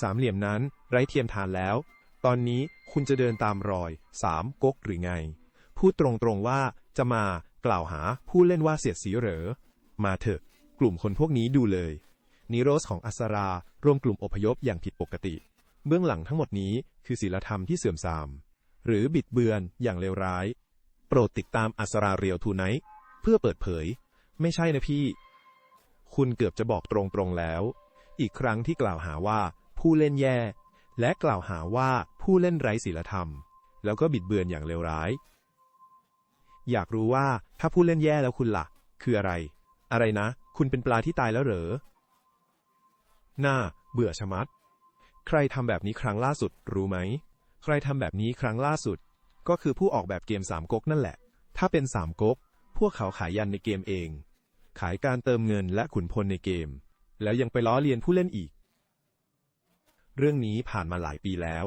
สามเหลี่ยมนั้นไร้เทียมทานแล้ว ตอนนี้คุณจะเดินตามรอยสามก๊กหรือไง พูดตรงๆว่าจะมากล่าวหาผู้เล่นว่าเสียดสีเหรอ มาเถอะ กลุ่มคนพวกนี้ดูเลย นิโรสของอัสรารวมกลุ่มอพยพอย่างผิดปกติ เบื้องหลังทั้งหมดนี้คือศีลธรรมที่เสื่อมทราม หรือบิดเบือนอย่างเลวร้าย โปรดติดตามอัสราเรียวทูไนท์เพื่อเปิดเผย ไม่ใช่นะพี่ คุณเกือบจะบอกตรงๆแล้ว อีกครั้งที่กล่าวหาว่า ผู้เล่นแย่ และกล่าวหาว่าผู้เล่นไร้ศีลธรรม แล้วก็บิดเบือนอย่างเลวร้าย อยากรู้ว่าถ้าผู้เล่นแย่แล้วคุณละ่ะ คืออะไร อะไรนะ คุณเป็นปลาที่ตายแล้วเหรอหน้า เบื่อชะมัด ใครทำแบบนี้ครั้งล่าสุด รู้ไหม ใครทำแบบนี้ครั้งล่าสุด ก็คือผู้ออกแบบเกมสามก๊กนั่นแหละ ถ้าเป็นสามก๊ก พวกเขาขายยันในเกมเอง ขายการเติมเงินและขุนพลในเกม แล้วยังไปล้อเลียนผู้เล่นอีก เรื่องนี้ผ่านมาหลายปีแล้ว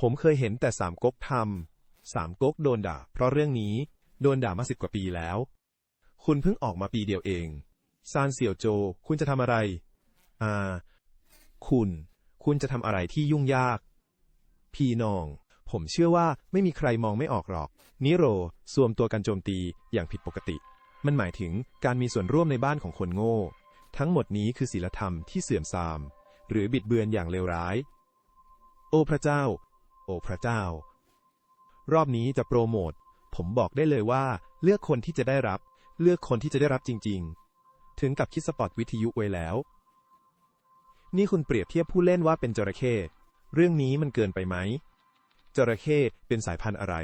ผมเคยเห็นแต่สามก๊กทำสามก๊กโดนด่า เพราะเรื่องนี้โดนด่ามาสิบกว่าปีแล้ว คุณเพิ่งออกมาปีเดียวเองซานเสี่ยวโจ คุณจะทำอะไร อ่า คุณ คุณจะทำอะไรที่ยุ่งยาก พี่น้อง ผมเชื่อว่าไม่มีใครมองไม่ออกหรอก นิโรสวมตัวกันโจมตีอย่างผิดปกติ มันหมายถึงการมีส่วนร่วมในบ้านของคนโง่ ทั้งหมดนี้คือศีลธรรมที่เสื่อมทราม หรือบิดเบือนอย่างเลวร้าย โอ้พระเจ้า โอ้พระเจ้า รอบนี้จะโปรโมท ผมบอกได้เลยว่า เลือกคนที่จะได้รับ เลือกคนที่จะได้รับจริง ๆ ถึงกับคิดสปอตวิทยุไว้แล้ว นี่คุณเปรียบเทียบผู้เล่นว่าเป็นจระเข้เรื่องนี้มันเกินไปไหมจระเข้เป็นสายพันธุ์อะไร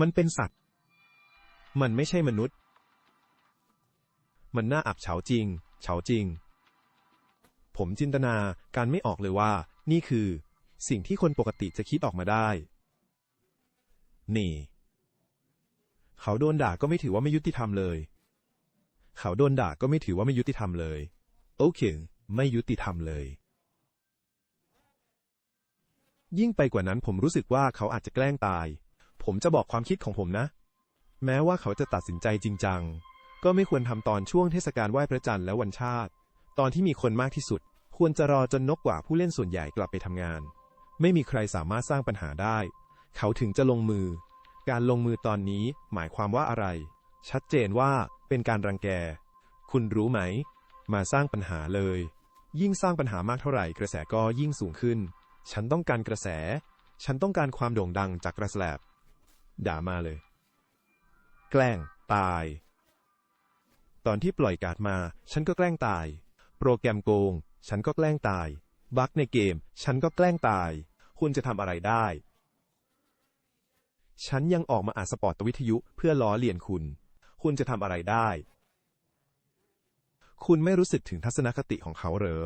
มันเป็นสัตว์ มันไม่ใช่มนุษย์ มันน่าอับเฉาจริง เฉาจริง ผมจินตนาการไม่ออกเลยว่า นี่คือ สิ่งที่คนปกติจะคิดออกมาได้ นี่ เขาโดนด่าก็ไม่ถือว่าไม่ยุติธรรมเลย เขาโดนด่าก็ไม่ถือว่าไม่ยุติธรรมเลย โอเค ไม่ยุติธรรมเลย ยิ่งไปกว่านั้นผมรู้สึกว่าเขาอาจจะแกล้งตาย ผมจะบอกความคิดของผมนะ แม้ว่าเขาจะตัดสินใจจริงจัง ก็ไม่ควรทำตอนช่วงเทศกาลไหว้พระจันทร์และวันชาติ ตอนที่มีคนมากที่สุด ควรจะรอจนนกกว่าผู้เล่นส่วนใหญ่กลับไปทำงาน ไม่มีใครสามารถสร้างปัญหาได้ เขาถึงจะลงมือ การลงมือตอนนี้หมายความว่าอะไร ชัดเจนว่าเป็นการรังแก คุณรู้ไหม มาสร้างปัญหาเลย ยิ่งสร้างปัญหามากเท่าไหร่กระแสก็ยิ่งสูงขึ้น ฉันต้องการกระแส ฉันต้องการความโด่งดังจากกระแสบด่ามาเลย แกล้งตาย ตอนที่ปล่อยการ์ดมา ฉันก็แกล้งตาย โปรแกรมโกง ฉันก็แกล้งตาย บั๊กในเกม ฉันก็แกล้งตาย คุณจะทำอะไรได้ ฉันยังออกมาอ่านสปอร์ตวิทยุเพื่อล้อเลียนคุณ คุณจะทำอะไรได้ คุณไม่รู้สึกถึงทัศนคติของเขาเหรอ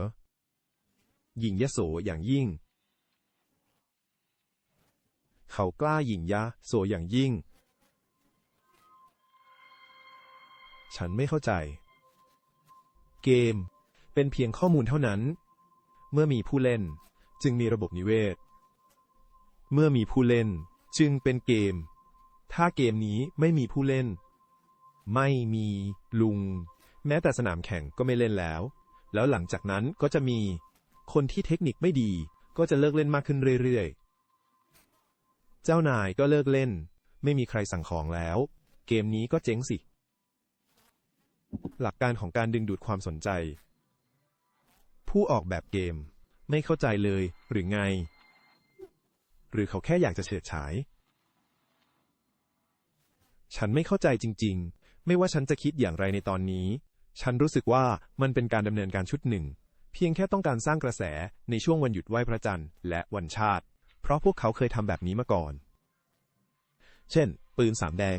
หยิ่งยโสอย่างยิ่ง เขากล้าหยิ่งยะโสอย่างยิ่ง ฉันไม่เข้าใจ เกม เป็นเพียงข้อมูลเท่านั้น เมื่อมีผู้เล่น จึงมีระบบนิเวศ เมื่อมีผู้เล่น จึงเป็นเกม ถ้าเกมนี้ไม่มีผู้เล่น ไม่มีลุง แม้แต่สนามแข่งก็ไม่เล่นแล้ว แล้วหลังจากนั้นก็จะมี คนที่เทคนิคไม่ดี ก็จะเลิกเล่นมากขึ้นเรื่อยๆ เจ้านายก็เลิกเล่น ไม่มีใครสั่งของแล้ว เกมนี้ก็เจ๊งสิหลักการของการดึงดูดความสนใจ ผู้ออกแบบเกม ไม่เข้าใจเลยหรือไง หรือเขาแค่อยากจะเฉิดฉาย ฉันไม่เข้าใจจริง ๆ ไม่ว่าฉันจะคิดอย่างไรในตอนนี้ ฉันรู้สึกว่ามันเป็นการดำเนินการชุดหนึ่ง เพียงแค่ต้องการสร้างกระแสในช่วงวันหยุดไหว้พระจันทร์และวันชาติ เพราะพวกเขาเคยทำแบบนี้มาก่อน เช่น ปืนสามแดง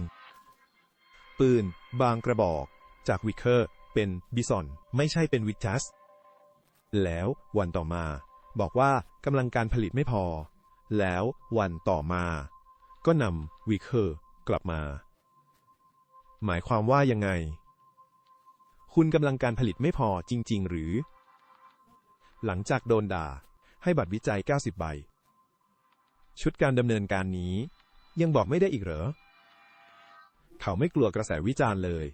ปืน บางกระบอก จากวิเคอร์ เป็นบิซอน ไม่ใช่เป็นวิทัส แล้ววันต่อมา บอกว่ากำลังการผลิตไม่พอ แล้ววันต่อมา ก็นำวิเคอร์กลับมา หมายความว่ายังไง คุณกำลังการผลิตไม่พอจริง ๆ หรือ หลังจากโดนด่า ให้บัตรวิจัย 90 ใบ ชุดการดำเนินการนี้ ยังบอกไม่ได้อีกเหรอ เขาไม่กลัวกระแสวิจารณ์เลย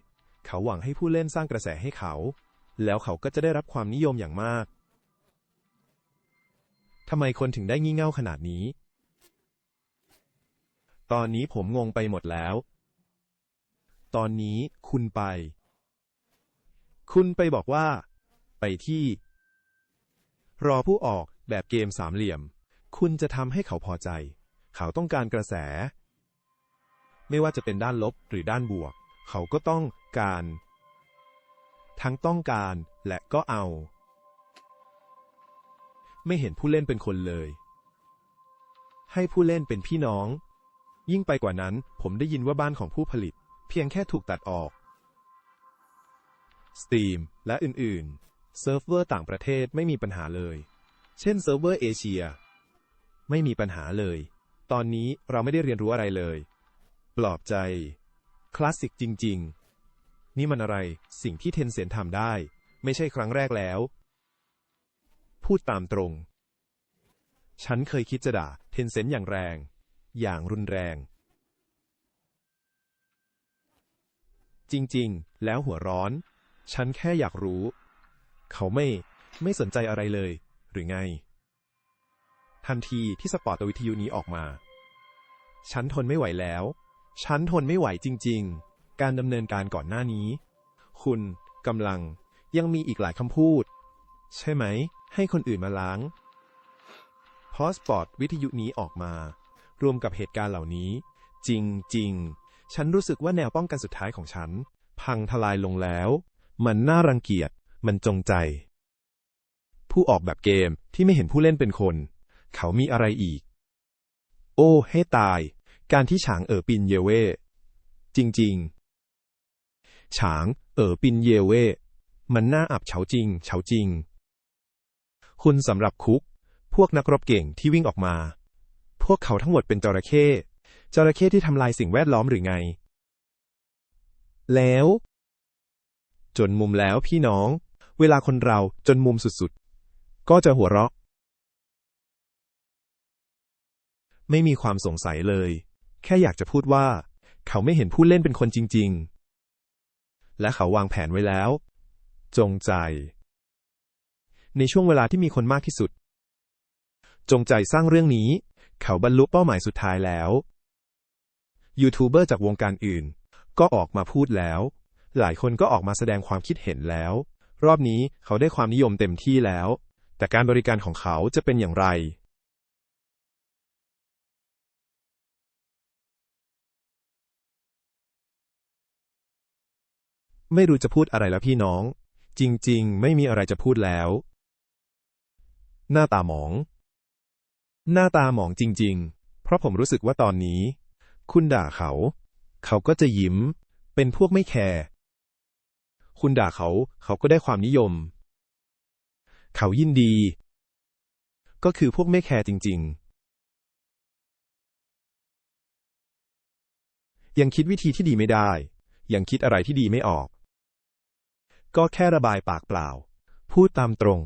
เขาหวังให้ผู้เล่นสร้างกระแสให้เขา แล้วเขาก็จะได้รับความนิยมอย่างมากทำไมคนถึงได้งี่เง่าขนาดนี้ ตอนนี้ผมงงไปหมดแล้ว ตอนนี้คุณไป คุณไปบอกว่า ไปที่ รอผู้ออกแบบเกมสามเหลี่ยม คุณจะทำให้เขาพอใจ เขาต้องการกระแส ไม่ว่าจะเป็นด้านลบหรือด้านบวก เขาก็ต้องการ ทั้งต้องการและก็เอา ไม่เห็นผู้เล่นเป็นคนเลย ให้ผู้เล่นเป็นพี่น้อง ยิ่งไปกว่านั้นผมได้ยินว่าบ้านของผู้ผลิต เพียงแค่ถูกตัดออก Steam และอื่น ๆ เซิร์ฟเวอร์ต่างประเทศไม่มีปัญหาเลย เช่นเซิร์ฟเวอร์เอเชีย ไม่มีปัญหาเลย ตอนนี้เราไม่ได้เรียนรู้อะไรเลย ปลอบใจ คลาสสิกจริง ๆ นี่มันอะไร สิ่งที่เทนเซนทำได้ ไม่ใช่ครั้งแรกแล้ว พูดตามตรง ฉันเคยคิดจะด่าเทนเซนอย่างแรง อย่างรุนแรง จริงๆ แล้วหัวร้อน ฉันแค่อยากรู้ เขาไม่ ไม่สนใจอะไรเลย หรือไง ทันทีที่สปอร์ตวิทยุนี้ออกมา ฉันทนไม่ไหวแล้ว ฉันทนไม่ไหวจริง ๆ การดำเนินการก่อนหน้านี้ คุณกำลังยังมีอีกหลายคำพูด ใช่ไหม ให้คนอื่นมาล้างพอสปอร์ตวิทยุนี้ออกมา รวมกับเหตุการณ์เหล่านี้ จริงๆฉันรู้สึกว่าแนวป้องกันสุดท้ายของฉัน พังทลายลงแล้ว มันน่ารังเกียจ มันจงใจ ผู้ออกแบบเกมที่ไม่เห็นผู้เล่นเป็นคน เขามีอะไรอีก โอ้ ให้ตาย การที่ฉางเอ๋อปินเยเว่จริง ๆ ฉาง เอ๋อปินเยเว่มันน่าอับเฉาจริง เฉาจริง คุณสำหรับคุก พวกนักรบเก่งที่วิ่งออกมา พวกเขาทั้งหมดเป็นจระเข้จระเข้ที่ทำลายสิ่งแวดล้อมหรือไง แล้ว จนมุมแล้วพี่น้อง เวลาคนเราจนมุมสุดๆ ก็จะหัวเราะ ไม่มีความสงสัยเลย แค่อยากจะพูดว่า เขาไม่เห็นผู้เล่นเป็นคนจริง ๆ และเขาวางแผนไว้แล้ว จงใจ ในช่วงเวลาที่มีคนมากที่สุด จงใจสร้างเรื่องนี้ เขาบรรลุเป้าหมายสุดท้ายแล้ว ยูทูบเบอร์จากวงการอื่น ก็ออกมาพูดแล้ว หลายคนก็ออกมาแสดงความคิดเห็นแล้ว รอบนี้เขาได้ความนิยมเต็มที่แล้ว แต่การบริการของเขาจะเป็นอย่างไร ไม่รู้จะพูดอะไรแล้วพี่น้อง จริง ๆ ไม่มีอะไรจะพูดแล้ว หน้าตาหมอง หน้าตาหมองจริง ๆ เพราะผมรู้สึกว่าตอนนี้ คุณด่าเขา เขาก็จะยิ้ม เป็นพวกไม่แคร์คุณด่าเขา เขาก็ได้ความนิยม เขายินดี ก็คือพวกไม่แคร์จริง ๆยังคิดวิธีที่ดีไม่ได้ ยังคิดอะไรที่ดีไม่ออก ก็แค่ระบายปากเปล่า พูดตามตรง